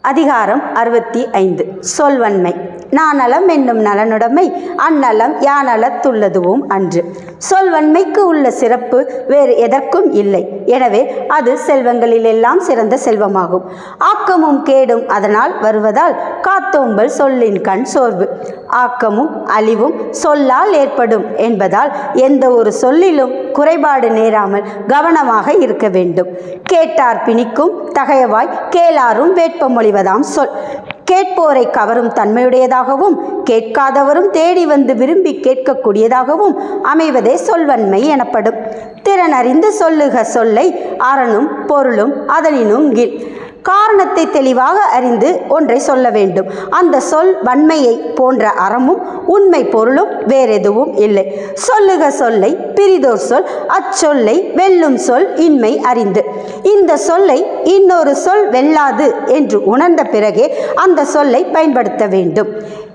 அதிகாரம் அறுபத்தி ஐந்து. சொல்வன்மை. நானலம் என்னும் நலனுடைமை அந்நலம் யானலத்துள்ளதுவும் அன்று. சொல்வன்மைக்கு உள்ள சிறப்பு வேறு எதற்கும் இல்லை. எனவே அது செல்வங்களிலெல்லாம் சிறந்த செல்வமாகும். ஆக்கமும் கேடும் அதனால் வருவதால் காத்தோம்பல் சொல்லின் கண் சோர்வு. ஆக்கமும் அழிவும் சொல்லால் ஏற்படும் என்பதால் எந்த ஒரு சொல்லிலும் குறைபாடு நேராமல் கவனமாக இருக்க வேண்டும். கேட்டார் பிணிக்கும் தகையவாய் கேளாரும் வேட்பமொழிவதாம் சொல். கேட்போரை கவரும் தன்மையுடையதாகவும் கேட்காதவரும் தேடி வந்து விரும்பி கேட்கக்கூடியதாகவும் அமைவதே சொல்வன்மை எனப்படும். திறனறிந்து சொல்லுக சொல்லை அறனும் பொருளும் அதனினும் கீழ். காரணத்தை தெளிவாக அறிந்து ஒன்றை சொல்ல வேண்டும். அந்த சொல் வன்மையை போன்ற அறமும் உண்மை பொருளும் வேறெதுவும் இல்லை. சொல்லுக சொல்லை பிரிதோர் சொல் அச்சொல்லை வெல்லும் சொல் இன்மை அறிந்து. இந்த சொல்லை இன்னொரு சொல் வெல்லாது என்று உணர்ந்த பிறகே அந்த சொல்லை பயன்படுத்த வேண்டும்.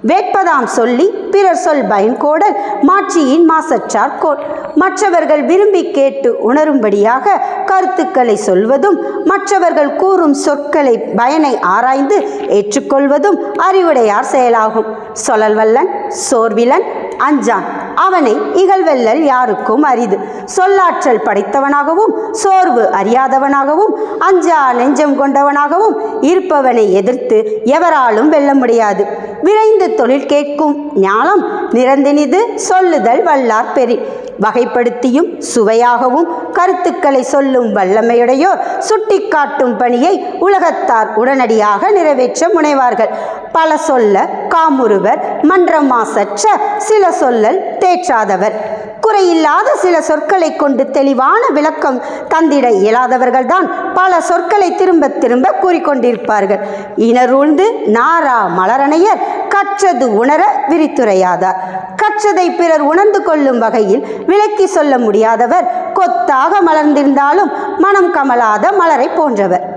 வேட்பதாம் சொல்லி பிறர் சொல் பயன்கோடல் மாட்சியின் மாசற்றார் கோல் மற்றவர்கள் விரும்பி கேட்டு உணரும்படியாக கருத்துக்களை சொல்வதும் மற்றவர்கள் கூறும் சொற்களை பயனை ஆராய்ந்து ஏற்றுக்கொள்வதும் அறிவுடையார் செயலாகும். சொலல்வல்லன் சோர்விலன் அஞ்சான். அவனை இகழ்வெல்லல் யாருக்கும் அரிது. சொல்லாற்றல் படைத்தவனாகவும் சோர்வு அறியாதவனாகவும் அஞ்சா நெஞ்சம் கொண்டவனாகவும் இருப்பவனை எதிர்த்து எவராலும் வெல்ல முடியாது. விரைந்து தொழில் கேட்கும் ஞானம் நிறந்தினிது சொல்லுதல் வல்லார் பெரி. வகைப்படுத்தியும் சுவையாகவும் கருத்துக்களை சொல்லும் வல்லமையுடையோர் சுட்டிக்காட்டும் பணியை உலகத்தார் உடனடியாக நிறைவேற்ற முனைவார்கள். பல சொல்ல காமுறுவர் மன்றமாசற்ற சில சொல்லல் தேற்றாதவர். குறையில்லாத சில சொற்களை கொண்டு தெளிவான விளக்கம் தந்திட இயலாதவர்கள்தான் பல சொற்களை திரும்ப திரும்ப கூறிக்கொண்டிருப்பார்கள். இனரூழ்ந்து நாரா மலரணையர் கற்றது உணர விரித்துரையாதார் கற்றதை பிறர் உணர்ந்து கொள்ளும் வகையில் விளக்கி சொல்ல முடியாதவர் கொத்தாக மலர்ந்திருந்தாலும் மனம் கமலாத மலரை போன்றவர்.